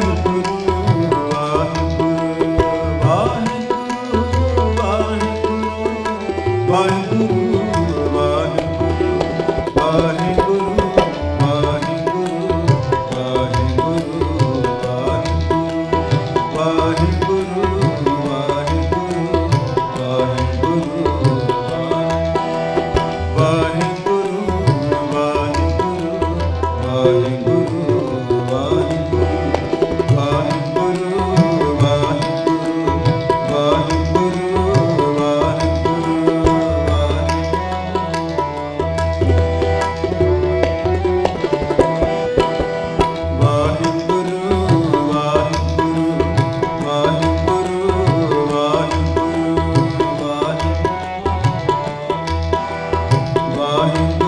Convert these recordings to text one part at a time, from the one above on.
one. home.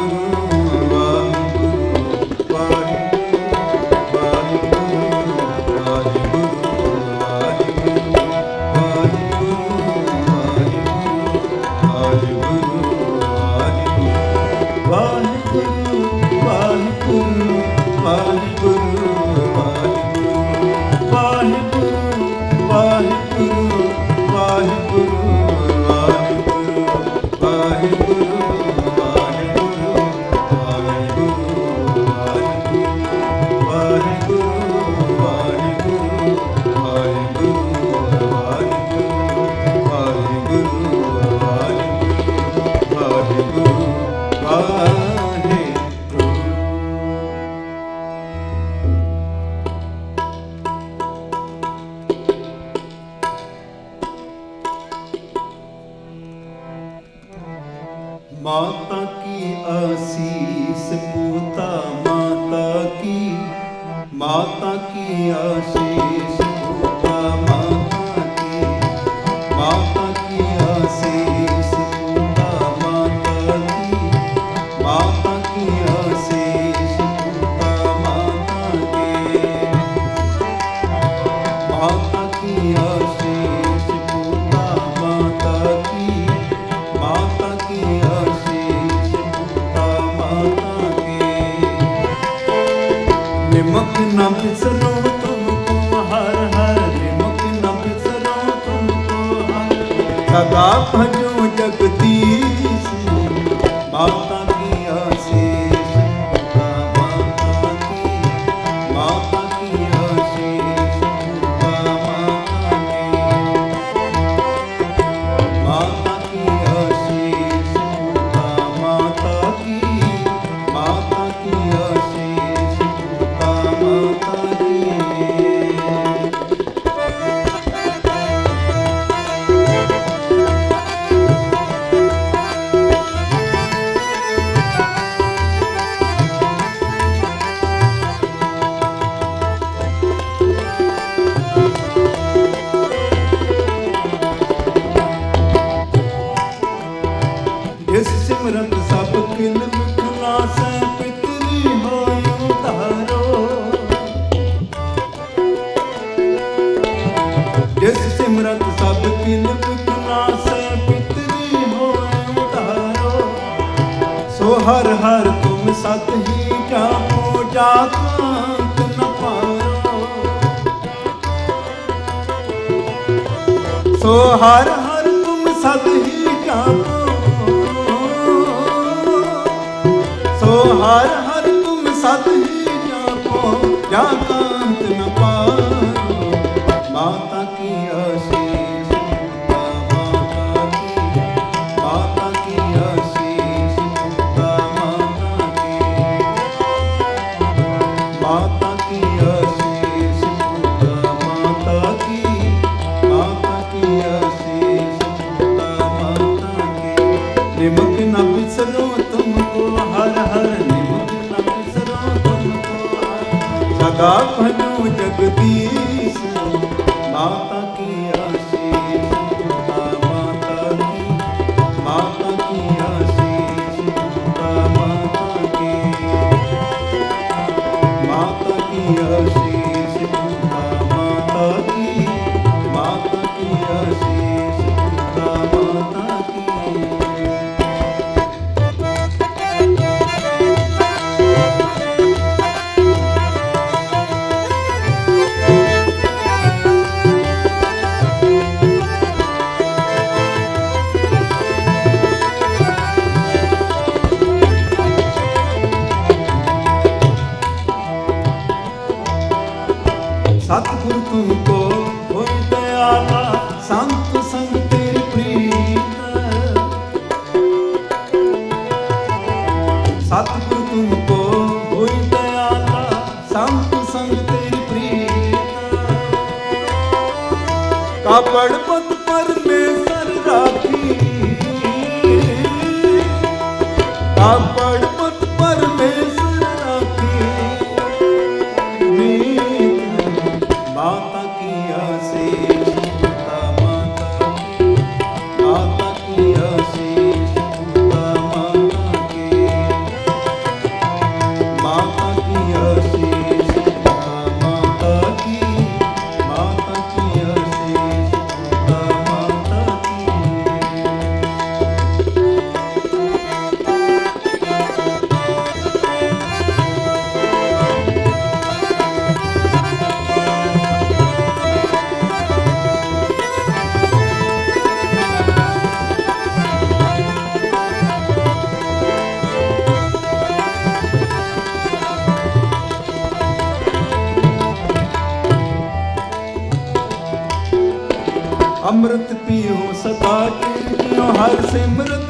ਮਾਤਾ ਕੀ ਆਸੀਸ ਪੂਤਾ ਮਾਤਾ ਕੀ। ਮਾਤਾ ਕੀ ਆਸੀਸ ਹਰ ਹਰ ਤੁਮ ਸਤ ਹੀ ਜਾਪੋ ਜਾਤ ਨ ਪਾਰੋ। ਸੋ ਹਰ ਹਰ ਤੁਮ ਸਤ ਹੀ ਜਾਪੋ ਦਾਤਾ ਭਜੂ ਜਗਤੀ ਸਿਮਰਨ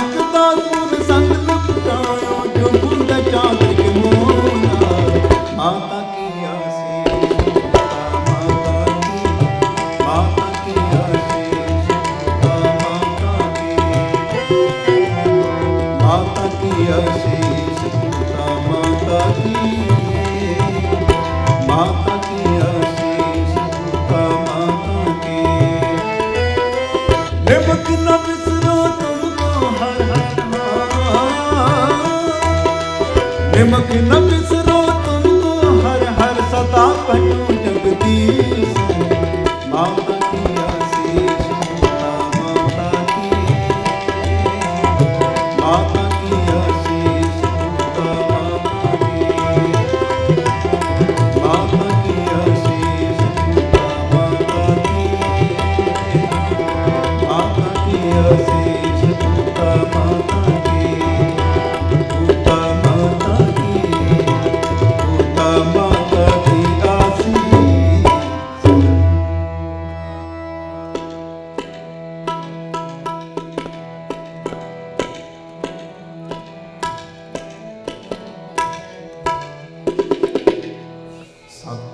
પ્રેમ કે ન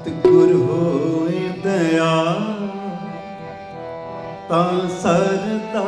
ਸਤਿਗੁਰ ਹੋਏ ਦਇਆ ਤਾਂ ਸਰਦਾ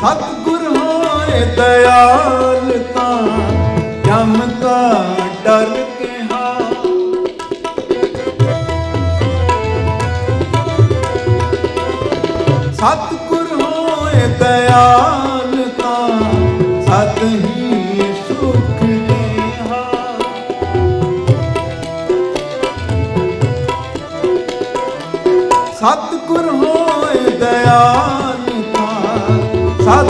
ਸਤਿਗੁਰ ਹੋਏ ਦਇਆਲ ਤਾਂ ਜਮ ਡਰ ਕਿਹਾ। ਸਤਗੁਰ ਹੋਏ ਦਇਆਲ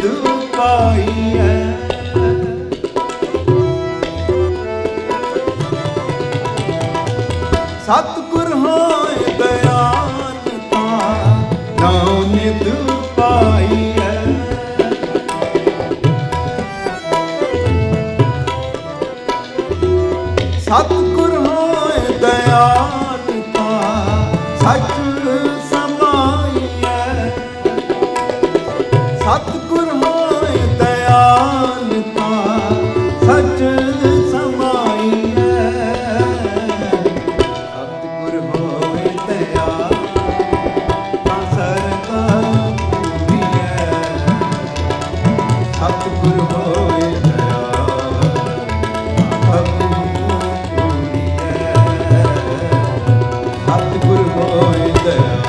ਨਿਤ ਪਾਈਐ ਸਤਿਗੁਰ ਹੋਏ ਦਇਆਲ ਤਾ ਨਾਉ ਨਿਤ ਪਾਈਐ ਸਤਿ Yeah.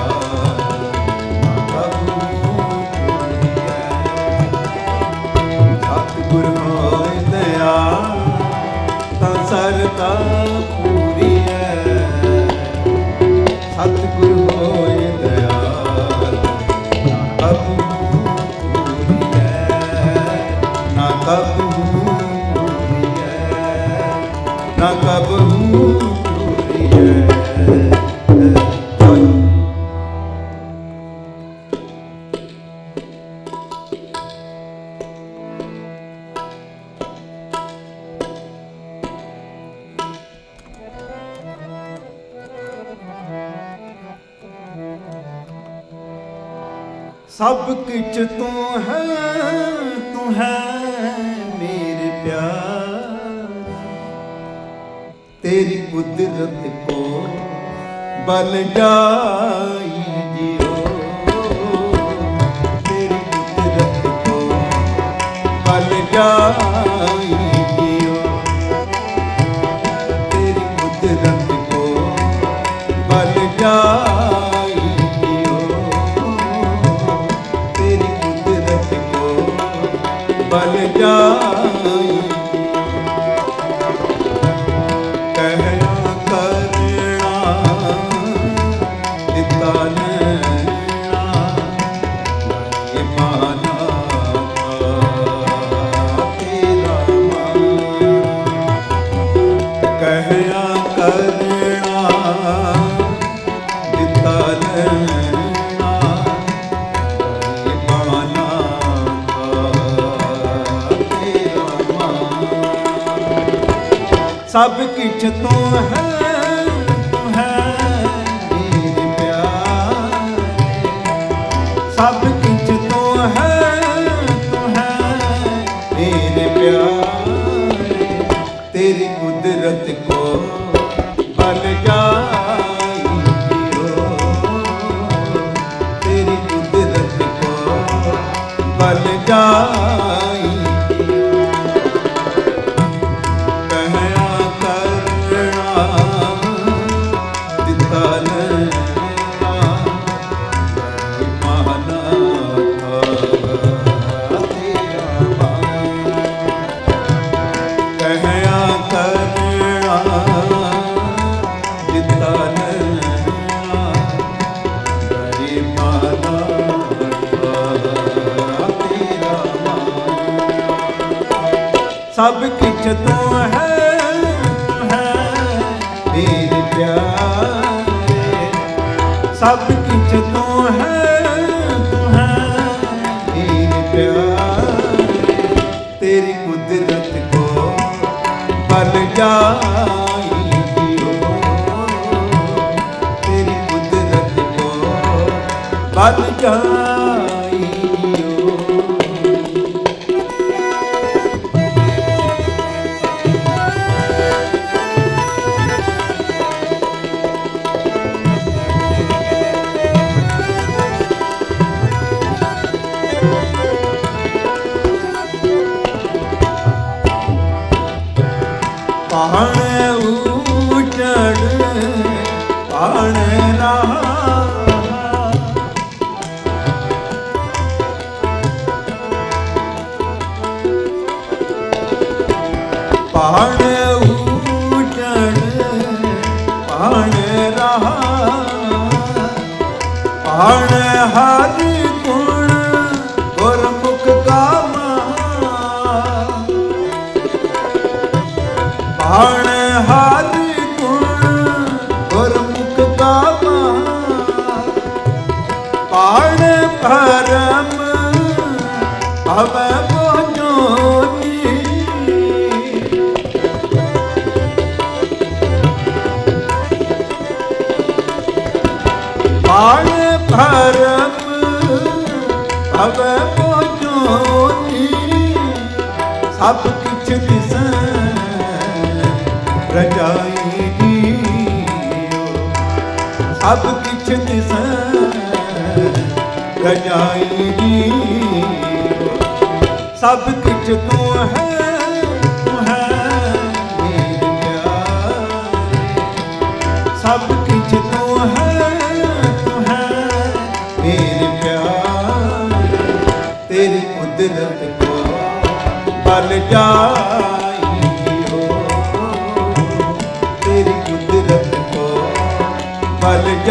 ਪਿਆਰ ਤੇਰੀ ਕੁਦਰਤ ਕੋ ਬਲ ਜਾਈ ਜਿਓ। ਤੇਰੀ ਕੁਦਰਤ ਕੋ ਬਲ ਜਾਈ ਸਭ ਕਿਛ ਤੂੰ ਹੈ। ਸਭ ਕਿਛ ਤੂੰ ਹੈ ਤੂੰ ਹੈ। ਮੇਰੇ ਪਿਆਰੇ ਸਭ ਕਿਛ ਤੂੰ ਹੈ ਤੂੰ ਹੈ। ਮੇਰੇ ਪਿਆਰੇ ਤੇਰੀ ਕੁਦਰਤ ਕੋ ਬਲ ਜਾਈ ਤੇਰੀ ਕੁਦਰਤ ਕੋ ਬਲ ਜਾਈ ਪਾਣ ਉਚੜ ਪਾਣ ਰਹਾ। ਪਾਣ ਉਚੜ ਪਾਣ ਰਹਾ। ਪਾਣ ਹਰਿ ਪਾਣ ਹਰਿ ਗੁਣ, ਗੁਰਮੁਖ ਗਾਵਾ ਪਾਣ ਪਰਮ ਅਵੈ ਬੋਝੋਨੀ ਪਾਣ ਭਰਮ ਅਵੈ ਬੋਝੋਨੀ ਸਭ ਕਿਛ ਦਿਸੈ ਰਜਾਈ ਜੀਓ ਸਭ ਕਿਛ ਦਿਸੈ ਰਜਾਈ ਜੀਓ ਸਭ ਕਿਛ ਤੂੰ ਹੈ ਤੂੰ ਹੈ ਮੇਰੇ ਪਿਆਰੇ ਸਭ ਕਿਛ ਤੂੰ ਹੈ ਤੂੰ ਹੈ ਮੇਰੇ ਪਿਆਰੇ ਤੇਰੀ ਕੁਦਰਤ ਕੋ ਬਲ ਜਾਈ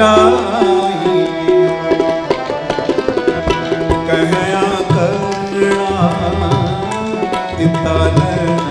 ਜਾਈ। ਕਹਿਆ ਕਰਨਾ ਦਿੱਤਾ ਲੈਣਾ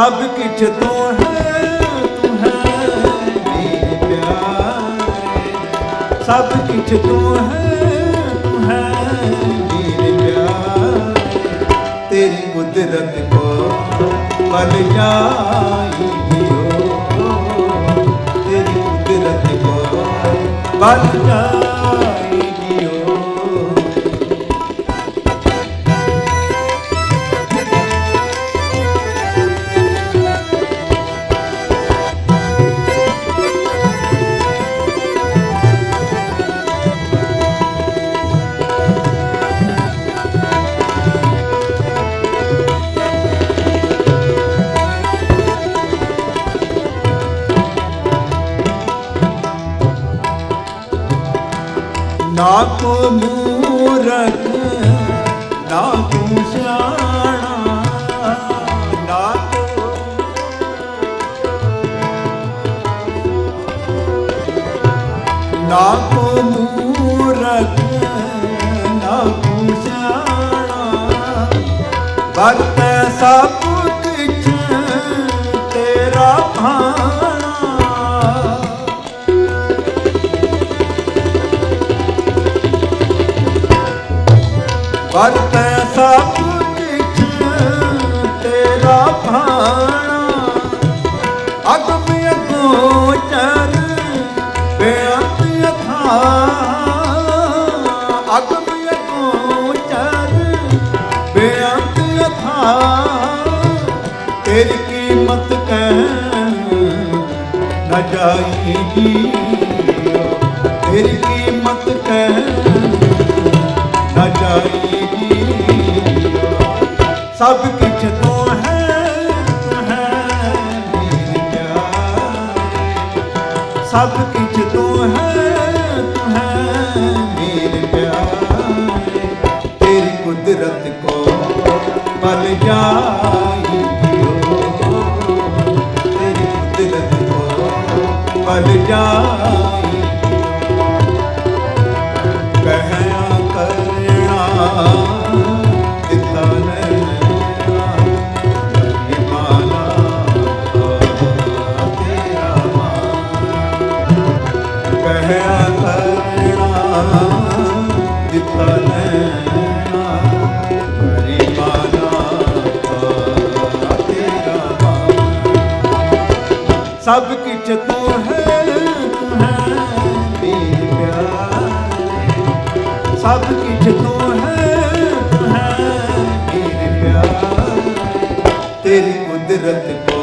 ਸਭ ਕਿਛ ਤੂੰ ਹੈ ਤੂੰ ਹੈ, ਮੇਰੇ ਪਿਆਰੇ। ਸਭ ਕਿਛ ਤੂੰ ਹੈ ਤੂੰ ਹੈ, ਮੇਰੇ ਪਿਆਰੇ। ਤੇਰੀ ਕੁਦਰਤ ਕੋ ਬਲ ਜਾਈ ਤੇਰੀ ਕੁਦਰਤ ਕੋ ਬਲ ਜਾਈ ਵਰਤੈ ਸਭ ਕਿਛ ਤੇਰਾ ਭਾਣਾ। ਅਗਮ ਅਗੋਚਰ ਬੇਅੰਤ ਅਥਾ ਅਗਮ ਅਗੋਚਰ ਬੇਅੰਤ ਅਥਾ ਤੇਰੀ ਕੀਮਤ ਕਹਿ ਨਾ ਜਾਈਗੀ ਸਭ ਕੁਝ ਤੋਂ ਹੈ ਸਭ ਕੁਝ ਤੋਂ ਹੈ ਤੂੰ ਹੈ ਮੇਰੇ ਪਿਆਰੇ। ਤੇਰੀ ਕੁਦਰਤ ਕੋ ਬਲ ਜਾਈ ਤੇਰੀ ਕੁਦਰਤ ਕੋ ਬਲ ਜਾਈ ਸਭ ਕਿਛ ਤੂੰ ਹੈ ਤੂੰ ਹੈ ਮੇਰੇ ਪਿਆਰੇ। ਸਭ ਕਿਛ ਤੂੰ ਹੈ ਤੂੰ ਹੈ ਮੇਰੇ ਪਿਆਰੇ। ਤੇਰੀ ਕੁਦਰਤ ਕੋ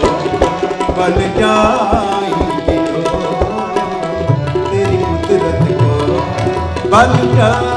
ਬਲ ਜਾਈ ਤੇਰੀ ਕੁਦਰਤ ਕੋ ਬਲ ਜਾਈ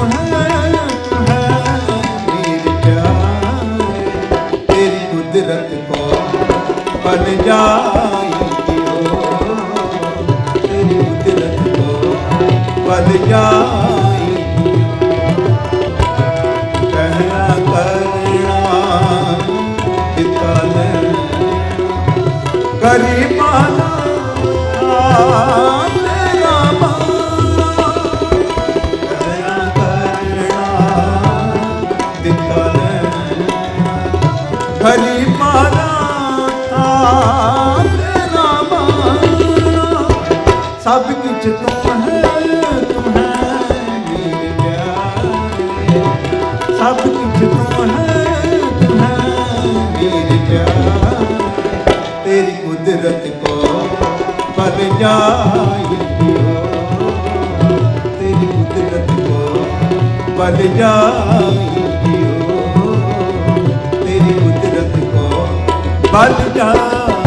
ਬਨ ਤੇਰੀ ਕੁਦਰਤ ਕੋ ਬਨ ਜਾਈ ਕਹਿਣਾ ਕਰਨਾ ਪਿਤਾ ਲੈਣਾ ਕਰੀ ਮਾਨਾ ਕੁਦਰਤ ਕੋ ਬਨ ਜਾਈ ਓ ਤੇਰੀ ਕੁਦਰਤ ਕੋ ਬਨ ਜਾਈ ਤੇਰੀ ਕੁਦਰਤ ਕੋ ਬਨ ਜਾਈ